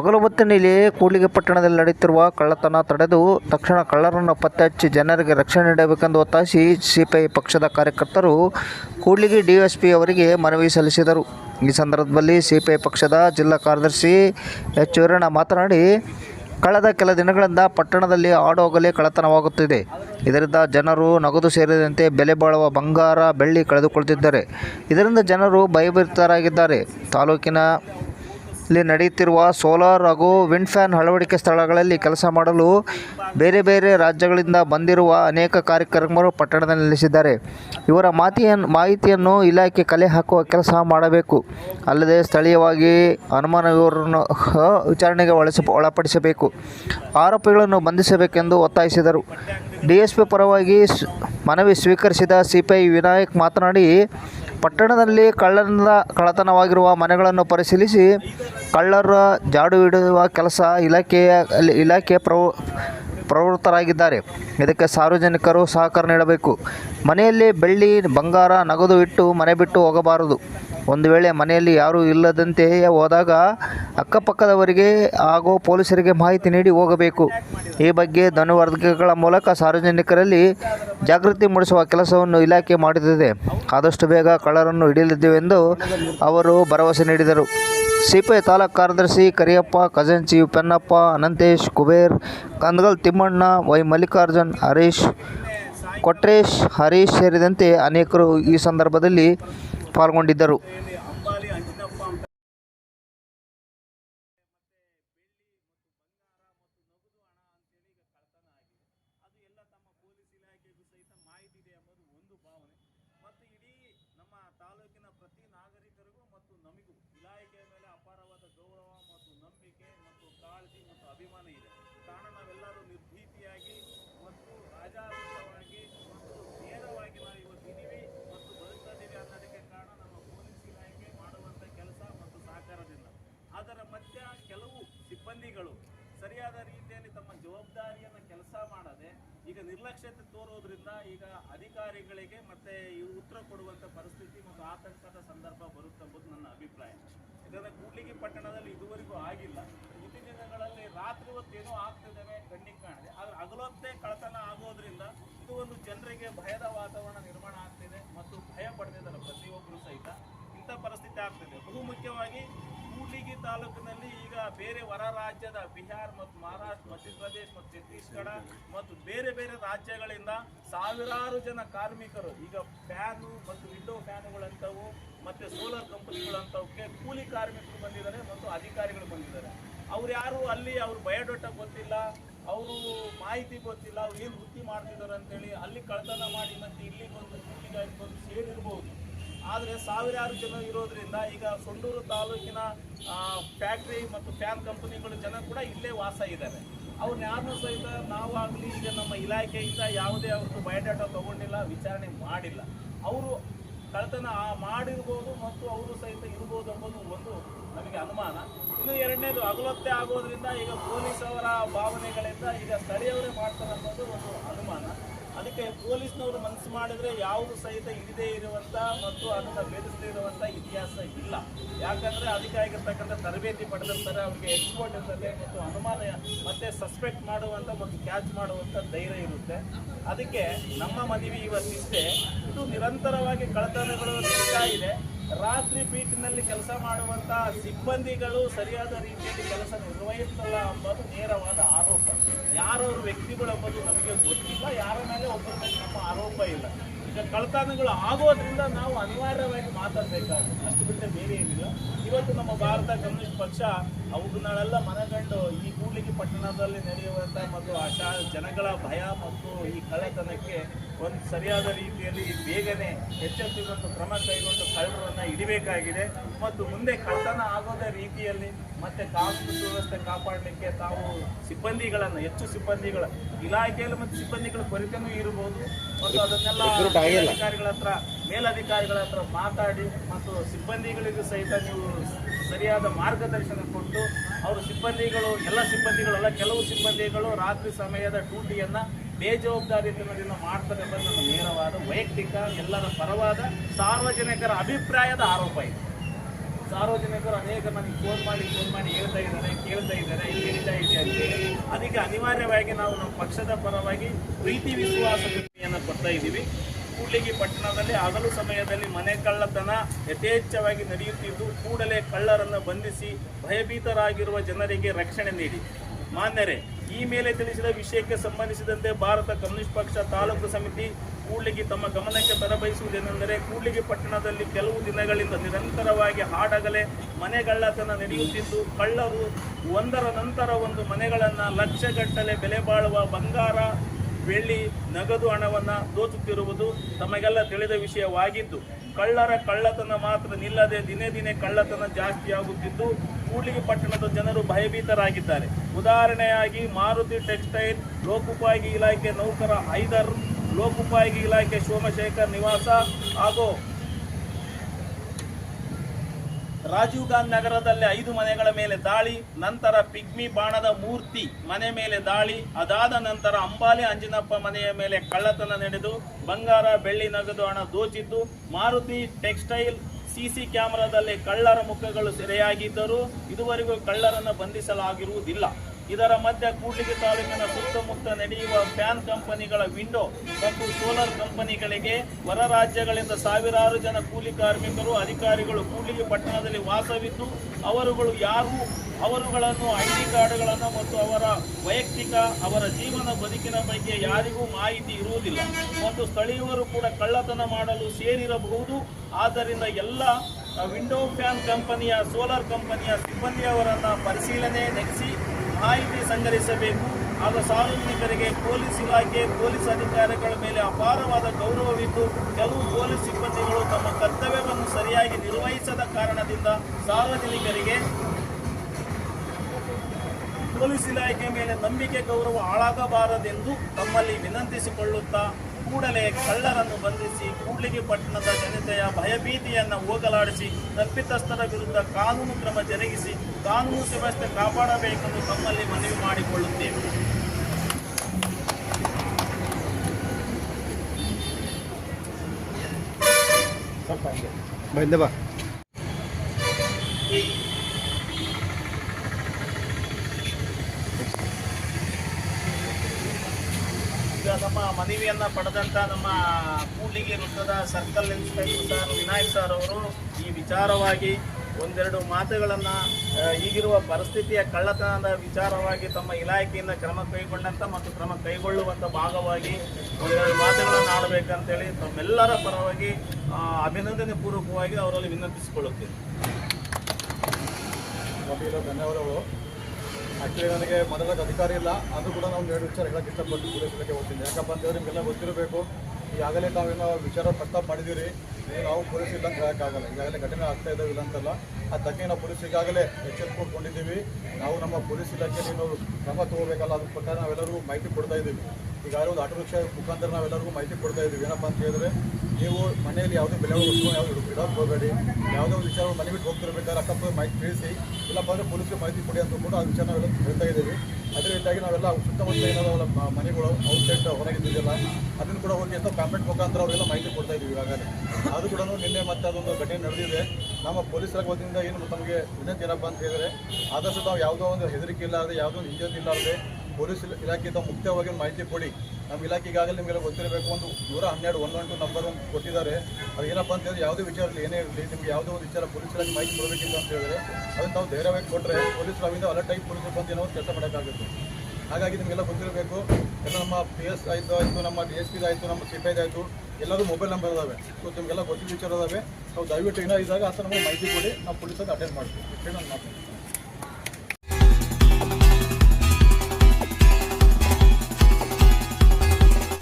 ಹಗಲು ಹೊತ್ತಿನಲ್ಲಿ ಕೂಡ್ಲಿಗೆ ಪಟ್ಟಣದಲ್ಲಿ ನಡೆಯುತ್ತಿರುವ ಕಳ್ಳತನ ತಡೆದು ತಕ್ಷಣ ಕಳ್ಳರನ್ನು ಪತ್ತೆ ಹಚ್ಚಿ ಜನರಿಗೆ ರಕ್ಷಣೆ ನೀಡಬೇಕೆಂದು ಒತ್ತಾಯಿಸಿ ಸಿಪಿಐ ಪಕ್ಷದ ಕಾರ್ಯಕರ್ತರು ಕೂಡ್ಲಿಗಿ ಡಿಎಸ್ಪಿ ಅವರಿಗೆ ಮನವಿ ಸಲ್ಲಿಸಿದರು. ಈ ಸಂದರ್ಭದಲ್ಲಿ ಸಿಪಿಐ ಪಕ್ಷದ ಜಿಲ್ಲಾ ಕಾರ್ಯದರ್ಶಿ ಎಚ್ ವೀರಣ್ಣ ಮಾತನಾಡಿ, ಕಳೆದ ಕೆಲ ದಿನಗಳಿಂದ ಪಟ್ಟಣದಲ್ಲಿ ಆಡೋಗಲೇ ಕಳ್ಳತನವಾಗುತ್ತಿದೆ. ಇದರಿಂದ ಜನರು ನಗದು ಸೇರಿದಂತೆ ಬೆಲೆ ಬಾಳುವ ಬಂಗಾರ ಬೆಳ್ಳಿ ಕಳೆದುಕೊಳ್ತಿದ್ದಾರೆ ಇದರಿಂದ ಜನರು ಭಯಭೀತರಾಗಿದ್ದಾರೆ. ತಾಲೂಕಿನ ಇಲ್ಲಿ ನಡೆಯುತ್ತಿರುವ ಸೋಲಾರ್ ಹಾಗೂ ವಿಂಡ್ ಫ್ಯಾನ್ ಅಳವಡಿಕೆ ಸ್ಥಳಗಳಲ್ಲಿ ಕೆಲಸ ಮಾಡಲು ಬೇರೆ ಬೇರೆ ರಾಜ್ಯಗಳಿಂದ ಬಂದಿರುವ ಅನೇಕ ಕಾರ್ಯಕ್ರಮರು ಪಟ್ಟಣದಲ್ಲಿ ನೆಲೆಸಿದ್ದಾರೆ. ಇವರ ಮಾತಿಯನ್ನು ಮಾಹಿತಿಯನ್ನು ಇಲಾಖೆ ಕಲೆ ಹಾಕುವ ಕೆಲಸ ಮಾಡಬೇಕು. ಅಲ್ಲದೆ ಸ್ಥಳೀಯವಾಗಿ ಅನುಮಾನವಿವರನ್ನು ವಿಚಾರಣೆಗೆ ಒಳಸ ಒಳಪಡಿಸಬೇಕು. ಆರೋಪಿಗಳನ್ನು ಬಂಧಿಸಬೇಕೆಂದು ಒತ್ತಾಯಿಸಿದರು. ಡಿ ಎಸ್ ಪಿ ಪರವಾಗಿ ಮನವಿ ಸ್ವೀಕರಿಸಿದ ಸಿಪಿಐ ವಿನಾಯಕ್ ಮಾತನಾಡಿ ಪಟ್ಟಣದಲ್ಲಿ ಕಳ್ಳರಿಂದ ಕಳ್ಳತನವಾಗಿರುವ ಮನೆಗಳನ್ನು ಪರಿಶೀಲಿಸಿ ಕಳ್ಳರ ಜಾಡು ಹಿಡಿಯುವ ಕೆಲಸ ಇಲಾಖೆಯ ಇಲಾಖೆ ಪ್ರವ ಪ್ರವೃತ್ತರಾಗಿದ್ದಾರೆ. ಇದಕ್ಕೆ ಸಾರ್ವಜನಿಕರು ಸಹಕಾರ ನೀಡಬೇಕು. ಮನೆಯಲ್ಲಿ ಬೆಳ್ಳಿ, ಬಂಗಾರ ನಗದು ಇಟ್ಟು ಮನೆ ಬಿಟ್ಟು ಹೋಗಬಾರದು. ಒಂದು ವೇಳೆ ಮನೆಯಲ್ಲಿ ಯಾರೂ ಇಲ್ಲದಂತೆ ಹೋದಾಗ ಅಕ್ಕಪಕ್ಕದವರಿಗೆ ಹಾಗೂ ಪೊಲೀಸರಿಗೆ ಮಾಹಿತಿ ನೀಡಿ ಹೋಗಬೇಕು. ಈ ಬಗ್ಗೆ ಧನುವರ್ಧಕಗಳ ಮೂಲಕ ಸಾರ್ವಜನಿಕರಲ್ಲಿ ಜಾಗೃತಿ ಮೂಡಿಸುವ ಕೆಲಸವನ್ನು ಇಲಾಖೆ ಮಾಡುತ್ತಿದೆ ಆದಷ್ಟು ಬೇಗ ಕಳ್ಳರನ್ನು ಹಿಡಿಯಲಿದ್ದೇವೆಂದು ಅವರು ಭರವಸೆ ನೀಡಿದರು. ಸಿಪಿಐ ತಾಲೂಕು ಕಾರ್ಯದರ್ಶಿ ಕರಿಯಪ್ಪ, ಖಜಾಂಚಿ ಪೆನ್ನಪ್ಪ, ಅನಂತೇಶ್, ಕುಬೇರ್, ಕಂದಗಲ್ ತಿಮ್ಮಣ್ಣ, ವೈ ಮಲ್ಲಿಕಾರ್ಜುನ್, ಹರೀಶ್, ಕೊಟ್ರೇಶ್, ಹರೀಶ್ ಸೇರಿದಂತೆ ಅನೇಕರು ಈ ಸಂದರ್ಭದಲ್ಲಿ ಪಾಲ್ಗೊಂಡಿದ್ದರು. ಮತ್ತು ಇಡೀ ನಮ್ಮ ತಾಲೂಕಿನ ಪ್ರತಿ ನಾಗರಿಕರಿಗೂ ಮತ್ತು ನಮಗೂ ಅಭಿಮಾನ ಇದೆ. ಕಾರಣ ನಾವೆಲ್ಲರೂ ನಿರ್ಭೀತಿಯಾಗಿ ಮತ್ತು ರಾಜಾರೋಷವಾಗಿ ಮತ್ತು ನೇರವಾಗಿ ನಾವು ಇವತ್ತಿದ್ದೀವಿ ಮತ್ತು ಬದುಕಿದ್ದೀವಿ ಅನ್ನೋದಕ್ಕೆ ಕಾರಣ ನಮ್ಮ ಪೊಲೀಸ್ ಇಲಾಖೆ ಮಾಡುವಂಥ ಕೆಲಸ ಮತ್ತು ಸಹಕಾರದಿಂದ. ಅದರ ಮಧ್ಯ ಕೆಲವು ಸಿಬ್ಬಂದಿಗಳು ಸರಿಯಾದ ರೀತಿಯಲ್ಲಿ ತಮ್ಮ ಜವಾಬ್ದಾರಿಯನ್ನು ಕೆಲಸ ಮಾಡದೆ ಈಗ ನಿರ್ಲಕ್ಷ್ಯತೆ ತೋರೋದ್ರಿಂದ ಈಗ ಅಧಿಕಾರಿಗಳಿಗೆ ಮತ್ತೆ ಈ ಉತ್ತರ ಕೊಡುವಂಥ ಪರಿಸ್ಥಿತಿ ಮತ್ತು ಆತಂಕದ ಸಂದರ್ಭ ಬರುತ್ತೆ ಎಂಬುದು ನನ್ನ ಅಭಿಪ್ರಾಯ. ಇದನ್ನು ಕೂಡ್ಲಿಗಿ ಪಟ್ಟಣದಲ್ಲಿ ಇದುವರೆಗೂ ಆಗಿಲ್ಲ. ದಿನಗಳಲ್ಲಿ ರಾತ್ರಿ ಹೊತ್ತೇನೋ ಆಗ್ತಿದ್ದಾವೆ ಕಣ್ಣಿಗೆ ಕಾಣಿದೆ, ಆದ್ರೆ ಹಗಲೊತ್ತೇ ಕಳತನ ಆಗೋದ್ರಿಂದ ಇದು ಒಂದು ಜನರಿಗೆ ಭಯದ ವಾತಾವರಣ ನಿರ್ಮಾಣ ಆಗ್ತಿದೆ ಮತ್ತು ಭಯ ಪಡೆದಿದ್ದಾರೆ ಪ್ರತಿಯೊಬ್ಬರು ಸಹಿತ. ಇಂಥ ಪರಿಸ್ಥಿತಿ ಆಗ್ತಿದೆ. ಬಹು ಮುಖ್ಯವಾಗಿ ಕೂಡ್ಲಿಗಿ ತಾಲೂಕಿನಲ್ಲಿ ಈಗ ಬೇರೆ ಹೊರ ರಾಜ್ಯದ ಬಿಹಾರ್ ಮತ್ತು ಮಹಾರಾಷ್ಟ್ರ ಮಧ್ಯಪ್ರದೇಶ ಮತ್ತು ಛತ್ತೀಸ್ಗಢ ಮತ್ತು ಬೇರೆ ಬೇರೆ ರಾಜ್ಯಗಳಿಂದ ಸಾವಿರಾರು ಜನ ಕಾರ್ಮಿಕರು, ಈಗ ಫ್ಯಾನು ಮತ್ತು ವಿಂಡೋ ಫ್ಯಾನುಗಳಂಥವು ಮತ್ತು ಸೋಲಾರ್ ಕಂಪನಿಗಳಂಥವಕ್ಕೆ ಕೂಲಿ ಕಾರ್ಮಿಕರು ಬಂದಿದ್ದಾರೆ ಮತ್ತು ಅಧಿಕಾರಿಗಳು ಬಂದಿದ್ದಾರೆ. ಅವ್ರು ಯಾರು ಅಲ್ಲಿ ಅವ್ರ ಬಯೋಡೇಟಾ ಗೊತ್ತಿಲ್ಲ, ಅವರು ಮಾಹಿತಿ ಗೊತ್ತಿಲ್ಲ, ಅವ್ರು ಏನು ವೃತ್ತಿ ಮಾಡ್ತಿದ್ದಾರೆ ಅಂತೇಳಿ ಅಲ್ಲಿ ಕಳ್ತನ ಮಾಡಿ ಮತ್ತೆ ಇಲ್ಲಿ ಬಂದು ಕೂಲಿಗಾಗಿ ಬಂದು ಸೇರಿರ್ಬೋದು. ಆದರೆ ಸಾವಿರಾರು ಜನ ಇರೋದ್ರಿಂದ ಈಗ ಸೊಂಡೂರು ತಾಲೂಕಿನ ಫ್ಯಾಕ್ಟ್ರಿ ಮತ್ತು ಫ್ಯಾನ್ ಕಂಪನಿಗಳು ಜನ ಕೂಡ ಇಲ್ಲೇ ವಾಸ ಇದ್ದಾರೆ ಅವ್ರನ್ನ ಯಾರನ್ನೂ ಸಹಿತ ನಾವಾಗಲಿ ಈಗ ನಮ್ಮ ಇಲಾಖೆಯಿಂದ ಯಾವುದೇ ಅವ್ರದ್ದು ಬಯೋಡಾಟಾ ತಗೊಂಡಿಲ್ಲ, ವಿಚಾರಣೆ ಮಾಡಿಲ್ಲ. ಅವರು ಕಳ್ತನ ಆ- ಮಾಡಿರ್ಬೋದು ಮತ್ತು ಅವರು ಸಹಿತ ಇರ್ಬೋದು ಅನ್ನೋದು ಒಂದು ನಮಗೆ ಅನುಮಾನ. ಇನ್ನು ಎರಡನೇದು ಅಗಲೊತ್ತೆ ಆಗೋದ್ರಿಂದ ಈಗ ಪೊಲೀಸ್ ಅವರ ಭಾವನೆಗಳಿಂದ ಈಗ ಸ್ಥಳೀಯವರೇ ಮಾಡ್ತಾರೆ ಅನ್ನೋದು ಒಂದು ಅನುಮಾನ. ಅದಕ್ಕೆ ಪೊಲೀಸ್ನವರು ಮನಸ್ಸು ಮಾಡಿದ್ರೆ ಯಾವುದು ಸಹಿತ ಇಲ್ಲದೆ ಇರುವಂತ ಮತ್ತು ಅದನ್ನು ಬೆಳೆಸದೇ ಇರುವಂತ ಇತಿಹಾಸ ಇಲ್ಲ. ಯಾಕಂದ್ರೆ ಅದಕ್ಕಾಗಿರ್ತಕ್ಕಂಥ ತರಬೇತಿ ಪಡೆದಿರ್ತಾರೆ ಅವ್ರಿಗೆ ಎಕ್ಸ್ಪೋರ್ಟ್ ಇರ್ತದೆ ಮತ್ತು ಅನುಮಾನ ಮತ್ತೆ ಸಸ್ಪೆಕ್ಟ್ ಮಾಡುವಂತ ಮತ್ತು ಕ್ಯಾಚ್ ಮಾಡುವಂತ ಧೈರ್ಯ ಇರುತ್ತೆ. ಅದಕ್ಕೆ ನಮ್ಮ ಮನವಿ ಇವತ್ತಿಷ್ಟೇ. ಇದು ನಿರಂತರವಾಗಿ ಕಳತನಗಳು ಇದೆ. ರಾತ್ರಿ ಬೀಟಿನಲ್ಲಿ ಕೆಲಸ ಮಾಡುವಂತ ಸಿಬ್ಬಂದಿಗಳು ಸರಿಯಾದ ರೀತಿಯಲ್ಲಿ ಕೆಲಸ ನಿರ್ವಹಿಸಲ್ಲ ಎಂಬುದು ನೇರವಾದ ಆರೋಪ. ಯಾರವ್ರ ವ್ಯಕ್ತಿಗಳು ಎಂಬುದು ನಮಗೆ ಗೊತ್ತಿಲ್ಲ, ಯಾರ ಮೇಲೆ ಒಬ್ಬರ ಮೇಲೆ ನಮ್ಮ ಆರೋಪ ಇಲ್ಲ. ಈಗ ಕಳ್ತನಗಳು ಆಗೋದ್ರಿಂದ ನಾವು ಅನಿವಾರ್ಯವಾಗಿ ಮಾತಾಡಬೇಕಾಗುತ್ತೆ. ಅಷ್ಟು ಬಿಟ್ಟರೆ ಬೇರೆ ಏನಿಲ್ಲ ಇವತ್ತು ನಮ್ಮ ಭಾರತ ಕಮ್ಯುನಿಸ್ಟ್ ಪಕ್ಷ ಅವುಗಳನ್ನೆಲ್ಲ ಮನಗಂಡು ಈ ಕೂಡ್ಲಿಗಿ ಪಟ್ಟಣದಲ್ಲಿ ನಡೆಯುವಂಥ ಮತ್ತು ಆಶಾ ಜನಗಳ ಭಯ ಮತ್ತು ಈ ಕಳೆತನಕ್ಕೆ ಒಂದು ಸರಿಯಾದ ರೀತಿಯಲ್ಲಿ ಬೇಗನೆ ಎಚ್ಚೆತ್ತುಕೊಂಡು ಕ್ರಮ ಕೈಗೊಂಡು ಕಳ್ಳರನ್ನು ಹಿಡಿಬೇಕಾಗಿದೆ. ಮತ್ತು ಮುಂದೆ ಕಳ್ಳತನ ಆಗೋದೇ ರೀತಿಯಲ್ಲಿ ಮತ್ತೆ ಕಾನೂನು ಸುವ್ಯವಸ್ಥೆ ಕಾಪಾಡಲಿಕ್ಕೆ ತಾವು ಸಿಬ್ಬಂದಿಗಳನ್ನು ಹೆಚ್ಚು ಸಿಬ್ಬಂದಿಗಳ ಇಲಾಖೆಯಲ್ಲಿ ಮತ್ತು ಸಿಬ್ಬಂದಿಗಳ ಕೊರತೆನೂ ಇರಬಹುದು. ಮತ್ತು ಅದನ್ನೆಲ್ಲ ಅಧಿಕಾರಿಗಳ ಹತ್ರ ಮೇಲಧಿಕಾರಿಗಳ ಹತ್ರ ಮಾತಾಡಿ ಮತ್ತು ಸಿಬ್ಬಂದಿಗಳಿಗೂ ಸಹಿತ ನೀವು ಸರಿಯಾದ ಮಾರ್ಗದರ್ಶನ ಕೊಟ್ಟು ಅವರು ಸಿಬ್ಬಂದಿಗಳು, ಎಲ್ಲ ಸಿಬ್ಬಂದಿಗಳಲ್ಲ, ಕೆಲವು ಸಿಬ್ಬಂದಿಗಳು ರಾತ್ರಿ ಸಮಯದ ಡ್ಯೂಟಿಯನ್ನ ಬೇಜವಾಬ್ದಾರಿತನದಿಂದ ಮಾಡ್ತಾರೆ ನನ್ನ ನೇರವಾದ ವೈಯಕ್ತಿಕ, ಎಲ್ಲರ ಪರವಾದ ಸಾರ್ವಜನಿಕರ ಅಭಿಪ್ರಾಯದ ಆರೋಪ ಇದೆ. ಸಾರ್ವಜನಿಕರು ಅನೇಕ ನನಗೆ ಫೋನ್ ಮಾಡಿ ಫೋನ್ ಮಾಡಿ ಹೇಳ್ತಾ ಇದ್ದಾರೆ, ಕೇಳ್ತಾ ಇದ್ದಾರೆ, ಇಲ್ಲಿ ನಡೀತಾ ಇದೆ ಅಂತೇಳಿ ಅದಕ್ಕೆ ಅನಿವಾರ್ಯವಾಗಿ ನಾವು ನಮ್ಮ ಪಕ್ಷದ ಪರವಾಗಿ ಪ್ರೀತಿ, ವಿಶ್ವಾಸ ಕೊಡ್ತಾ ಇದ್ದೀವಿ. ಕೂಡ್ಲಿಗಿ ಪಟ್ಟಣದಲ್ಲಿ ಹಗಲು ಸಮಯದಲ್ಲಿ ಮನೆ ಕಳ್ಳತನ ಯಥೇಚ್ಛವಾಗಿ ನಡೆಯುತ್ತಿದ್ದು, ಕೂಡಲೇ ಕಳ್ಳರನ್ನು ಬಂಧಿಸಿ ಭಯಭೀತರಾಗಿರುವ ಜನರಿಗೆ ರಕ್ಷಣೆ ನೀಡಿ. ಮಾನ್ಯರೇ, ಈ ಮೇಲೆ ತಿಳಿಸಿದ ವಿಷಯಕ್ಕೆ ಸಂಬಂಧಿಸಿದಂತೆ ಭಾರತ ಕಮ್ಯುನಿಸ್ಟ್ ಪಕ್ಷ ತಾಲೂಕು ಸಮಿತಿ ಕೂಡ್ಲಿಗಿ ತಮ್ಮ ಗಮನಕ್ಕೆ ತರಬಯಸುವುದೇನೆಂದರೆ, ಕೂಡ್ಲಿಗಿ ಪಟ್ಟಣದಲ್ಲಿ ಕೆಲವು ದಿನಗಳಿಂದ ನಿರಂತರವಾಗಿ ಹಾಡಗಲೇ ಮನೆಗಳ್ಳತನ ನಡೆಯುತ್ತಿದ್ದು, ಕಳ್ಳರು ಒಂದರ ನಂತರ ಒಂದು ಮನೆಗಳನ್ನು ಲಕ್ಷಗಟ್ಟಲೆ ಬೆಲೆ ಬಾಳುವ ಬಂಗಾರ ಬೆಳ್ಳಿ ನಗದು ಹಣವನ್ನು ದೋಚುತ್ತಿರುವುದು ತಮಗೆಲ್ಲ ತಿಳಿದ ವಿಷಯವಾಗಿದ್ದು, ಕಳ್ಳರ ಕಳ್ಳತನ ಮಾತ್ರ ನಿಲ್ಲದೆ ದಿನೇ ದಿನೇ ಕಳ್ಳತನ ಜಾಸ್ತಿಯಾಗುತ್ತಿದ್ದು ಕೂಡ್ಲಿಗಿ ಪಟ್ಟಣದ ಜನರು ಭಯಭೀತರಾಗಿದ್ದಾರೆ. ಉದಾಹರಣೆಯಾಗಿ ಮಾರುತಿ ಟೆಕ್ಸ್ಟೈಲ್, ಲೋಕೋಪಾಯಿ ಇಲಾಖೆ ನೌಕರ ಐದರ್ ಲೋಕೋಪಾಯಿ ಇಲಾಖೆ ಸೋಮಶೇಖರ್ ನಿವಾಸ ಹಾಗೂ ರಾಜೀವ್ ಗಾಂಧಿ ನಗರದಲ್ಲಿ ಐದು ಮನೆಗಳ ಮೇಲೆ ದಾಳಿ, ನಂತರ ಪಿಗ್ಮಿ ಬಾಣದ ಮೂರ್ತಿ ಮನೆ ಮೇಲೆ ದಾಳಿ, ಅದಾದ ನಂತರ ಅಂಬಾಲೆ ಅಂಜಿನಪ್ಪ ಮನೆಯ ಮೇಲೆ ಕಳ್ಳತನ ನಡೆದು, ಬಂಗಾರ ಬೆಳ್ಳಿ ನಗದು ಹಣ ದೋಚಿದ್ದು, ಮಾರುತಿ ಟೆಕ್ಸ್ಟೈಲ್ ಸಿಸಿ ಕ್ಯಾಮೆರಾದಲ್ಲಿ ಕಳ್ಳರ ಮುಖಗಳು ಸೆರೆಯಾಗಿದ್ದರೂ ಇದುವರೆಗೂ ಕಳ್ಳರನ್ನು ಬಂಧಿಸಲಾಗಿರುವುದಿಲ್ಲ. ಇದರ ಮಧ್ಯೆ ಕೂಡ್ಲಿಗಿ ತಾಲೂಕಿನ ಸುತ್ತಮುತ್ತ ನಡೆಯುವ ಫ್ಯಾನ್ ಕಂಪನಿಗಳ ವಿಂಡೋ ಮತ್ತು ಸೋಲಾರ್ ಕಂಪನಿಗಳಿಗೆ ಹೊರ ರಾಜ್ಯಗಳಿಂದ ಸಾವಿರಾರು ಜನ ಕೂಲಿ ಕಾರ್ಮಿಕರು, ಅಧಿಕಾರಿಗಳು ಕೂಡ್ಲಿಗಿ ಪಟ್ಟಣದಲ್ಲಿ ವಾಸವಿದ್ದು, ಅವರುಗಳು ಯಾರು? ಅವರುಗಳನ್ನು ಐ ಕಾರ್ಡ್ಗಳನ್ನು ಮತ್ತು ಅವರ ವೈಯಕ್ತಿಕ, ಅವರ ಜೀವನ ಬದುಕಿನ ಬಗ್ಗೆ ಯಾರಿಗೂ ಮಾಹಿತಿ ಇರುವುದಿಲ್ಲ. ಮತ್ತು ಸ್ಥಳೀಯರು ಕೂಡ ಕಳ್ಳತನ ಮಾಡಲು ಸೇರಿರಬಹುದು. ಆದ್ದರಿಂದ ಎಲ್ಲ ವಿಂಡೋ ಫ್ಯಾನ್ ಕಂಪನಿಯ, ಸೋಲಾರ್ ಕಂಪನಿಯ ಸಿಬ್ಬಂದಿಯವರನ್ನು ಪರಿಶೀಲನೆ ನಡೆಸಿ ಮಾಹಿತಿ ಸಂಗ್ರಹಿಸಬೇಕು. ಹಾಗೂ ಸಾರ್ವಜನಿಕರಿಗೆ ಪೊಲೀಸ್ ಇಲಾಖೆ, ಪೊಲೀಸ್ ಅಧಿಕಾರಿಗಳ ಮೇಲೆ ಅಪಾರವಾದ ಗೌರವವಿದ್ದು, ಕೆಲವು ಪೊಲೀಸ್ ಸಿಬ್ಬಂದಿಗಳು ತಮ್ಮ ಕರ್ತವ್ಯವನ್ನು ಸರಿಯಾಗಿ ನಿರ್ವಹಿಸದ ಕಾರಣದಿಂದ ಸಾರ್ವಜನಿಕರಿಗೆ ಪೊಲೀಸ್ ಇಲಾಖೆ ಮೇಲೆ ನಂಬಿಕೆ, ಗೌರವ ಹಾಳಾಗಬಾರದೆಂದು ತಮ್ಮಲ್ಲಿ ವಿನಂತಿಸಿಕೊಳ್ಳುತ್ತಾ ಕೂಡಲೇ ಕಳ್ಳರನ್ನು ಬಂಧಿಸಿ ಕೂಡ್ಲಿಗಿ ಪಟ್ಟಣದ ಜನತೆಯ ಭಯಭೀತಿಯನ್ನು ಹೋಗಲಾಡಿಸಿ ತಪ್ಪಿತಸ್ಥರ ವಿರುದ್ಧ ಕಾನೂನು ಕ್ರಮ ಜರುಗಿಸಿ ಕಾನೂನು ವ್ಯವಸ್ಥೆ ಕಾಪಾಡಬೇಕೆಂದು ತಮ್ಮಲ್ಲಿ ಮನವಿ ಮಾಡಿಕೊಳ್ಳುತ್ತೇವೆ. ಬಾ. ನಮ್ಮ ಮನವಿಯನ್ನ ಪಡೆದಂತ ನಮ್ಮ ಕೂಡ್ಲಿಗಿ ವೃತ್ತದ circle inspector sir Vinayak sir ಅವರು ಈ ವಿಚಾರವಾಗಿ ಒಂದೆರಡು ಮಾತುಗಳನ್ನು ಈಗಿರುವ ಪರಿಸ್ಥಿತಿಯ ಕಳ್ಳತನದ ವಿಚಾರವಾಗಿ ತಮ್ಮ ಇಲಾಖೆಯಿಂದ ಕ್ರಮ ಕೈಗೊಂಡಂತ ಮತ್ತು ಕ್ರಮ ಕೈಗೊಳ್ಳುವಂತ ಭಾಗವಾಗಿ ಒಂದೆರಡು ಮಾತುಗಳನ್ನು ಆಡಬೇಕಂತೇಳಿ ತಮ್ಮೆಲ್ಲರ ಪರವಾಗಿ ಅಭಿನಂದನೆ ಪೂರ್ವಕವಾಗಿ ಅವರಲ್ಲಿ ವಿನಂತಿಸಿಕೊಳ್ಳುತ್ತೇನೆ. ಧನ್ಯವಾದಗಳು. ಆ್ಯಕ್ಚುಲಿ ನನಗೆ ಮಾತಾಡೋಕೆ ಅಧಿಕಾರ ಇಲ್ಲ. ಅದು ಕೂಡ ನಾವು ಎರಡು ವಿಚಾರ ಹೇಳಕ್ಕೆ ಇಷ್ಟಪಟ್ಟು ಇಲಾಖೆ ಹೋಗ್ತೀನಿ ಯಾಕಪ್ಪ ಅಂತೇಳಿ ನಿಮಗೆಲ್ಲ ಗೊತ್ತಿರಬೇಕು. ಈಗಾಗಲೇ ನಾವೇನೋ ವಿಚಾರ ಪ್ರಸ್ತಾಪ ಮಾಡಿದ್ದೀವಿ ನೀವು ಪೊಲೀಸ್ ಇಲ್ಲ ಹೇಳೋಕ್ಕಾಗಲ್ಲ ಈಗಾಗಲೇ ಘಟನೆ ಆಗ್ತಾ ಇದ್ದಾವೆ ಇಲ್ಲ ಅಂತಲ್ಲ ಆ ತಕ್ಷಣ ನಾವು ಪೊಲೀಸ್ ಈಗಾಗಲೇ ಎಚ್ಚೆತ್ಕೊಂಡಿದ್ದೀವಿ ನಾವು ನಮ್ಮ ಪೊಲೀಸ್ ಇಲಾಖೆ ನೀವು ಕ್ರಮ ತಗೋಬೇಕಲ್ಲ, ಅದ್ರ ಪ್ರಕಾರ ನಾವೆಲ್ಲರಿಗೂ ಮಾಹಿತಿ ಕೊಡ್ತಾ ಇದ್ದೀವಿ. ಈಗಾಗಲೇ ಒಂದು ಆಟೋ ರಿಕ್ಷಾ ಮುಖಾಂತರ ನಾವೆಲ್ಲರಿಗೂ ಮಾಹಿತಿ ಕೊಡ್ತಾ ಇದ್ದೀವಿ. ಏನಪ್ಪ ಅಂತ ಹೇಳಿದ್ರೆ, ನೀವು ಮನೆಯಲ್ಲಿ ಯಾವುದೇ ಬೆಲೆ ಯಾವುದು ಇಡೋಕೆ ಹೋಗಬೇಡಿ. ಯಾವುದೇ ಒಂದು ವಿಚಾರ ಮನೆ ಬಿಟ್ಟು ಹೋಗ್ತಿರ್ಬೇಕಾದ್ರೆ ಅಕ್ಕಪಕ್ಕ ಮಾಹಿತಿ ತಿಳಿಸಿ. ಇಲ್ಲಪ್ಪ ಅಂದರೆ ಪೊಲೀಸ್ಗೆ ಮಾಹಿತಿ ಕೊಡಿ ಅಂತ ಕೂಡ ಆ ವಿಚಾರ ನಾವೆಲ್ಲ ಹೇಳ್ತಾ ಇದ್ದೀವಿ. ಅದೇ ರೀತಿಯಾಗಿ ನಾವೆಲ್ಲ ಸುತ್ತಮುತ್ತ ಏನಾದವಲ್ಲ ಮನೆಗಳು ಔಟ್ಸೈಡ್ ಹೊರಗಿದ್ದಿದ್ದೆಲ್ಲ ಅದನ್ನು ಕೂಡ ಹೋಗಿ ಅಂತ ಕಾಂಪ್ಲೇಂಟ್ ಮುಖಾಂತರ ಅವರೆಲ್ಲ ಮಾಹಿತಿ ಕೊಡ್ತಾ ಇದ್ದೀವಿ ಈಗಾಗಲೇ. ಅದು ಕೂಡ ನಿನ್ನೆ ಮತ್ತೆ ಅದೊಂದು ಘಟನೆ ನಡೆದಿದೆ. ನಮ್ಮ ಪೊಲೀಸರ ವತಿಯಿಂದ ಏನು ತಮಗೆ ವಿನಂತಿ ಏನಪ್ಪ ಅಂತ ಹೇಳಿದ್ರೆ, ಆದಷ್ಟು ನಾವು ಯಾವುದೋ ಒಂದು ಹೆದರಿಕೆ ಇಲ್ಲಾರದೆ ಯಾವುದೋ ಒಂದು ಇಂಜನ್ ಇಲ್ಲಾರದೆ ಪೊಲೀಸ್ ಇಲ- ಇಲಾಖೆಯಿಂದ ಮುಕ್ತವಾಗಿ ಒಂದು ಮಾಹಿತಿ ಕೊಡಿ. ನಮ್ಮ ಇಲಾಖೆ ಈಗಾಗಲೇ ನಿಮಗೆಲ್ಲ ಗೊತ್ತಿರಬೇಕು, ಒಂದು ನೂರ ಹನ್ನೆರಡು ಒನ್ ಒನ್ ಟು ನಂಬರ್ ಒಂದು ಕೊಟ್ಟಿದ್ದಾರೆ. ಅದು ಏನಪ್ಪ ಅಂತ ಹೇಳಿದ್ರೆ, ಯಾವುದೇ ವಿಚಾರ ಏನೇ ಇರಲಿ, ನಿಮ್ಗೆ ಯಾವುದೋ ಒಂದು ವಿಚಾರ ಪೊಲೀಸ್ ಮಾಹಿತಿ ಕೊಡಬೇಕಿಲ್ಲ ಅಂತ ಹೇಳಿದ್ರೆ, ಅದನ್ನು ನಾವು ಧೈರ್ಯವಾಗಿ ಕೊಟ್ಟರೆ ಪೊಲೀಸರು ಅವಿಂದ ಅಲರ್ಟ್ ಟೈಪ್ ಪೊಲೀಸರು ಬಂದು ಏನೋ ಕೆಲಸ ಮಾಡೋಕ್ಕಾಗುತ್ತೆ. ಹಾಗಾಗಿ ನಿಮಗೆಲ್ಲ ಗೊತ್ತಿರಬೇಕು, ಎಲ್ಲ ನಮ್ಮ ಪಿ ಎಸ್ ಆಯಿತು ಆಯಿತು ನಮ್ಮ ಡಿ ಎಸ್ ಪಿದಾಯಿತು ನಮ್ಮ ಸಿ ಎಲ್ಲರೂ ಮೊಬೈಲ್ ನಂಬರ್ ಅದಾವೆ ಸೊ ನಿಮಗೆಲ್ಲ ಗೊತ್ತಿದ್ದ ವಿಚಾರ ಅದಾವೆ ನಾವು ದಯವಿಟ್ಟು ಏನಾಗಿದ್ದಾಗ ಆ ಥರ ನಮಗೆ ಮಾಹಿತಿ ಕೊಡಿ. ನಾವು ಪೊಲೀಸರಿಗೆ ಅಟೆಂಡ್ ಮಾಡ್ತೀವಿ. ನನ್ನ ಮಾತು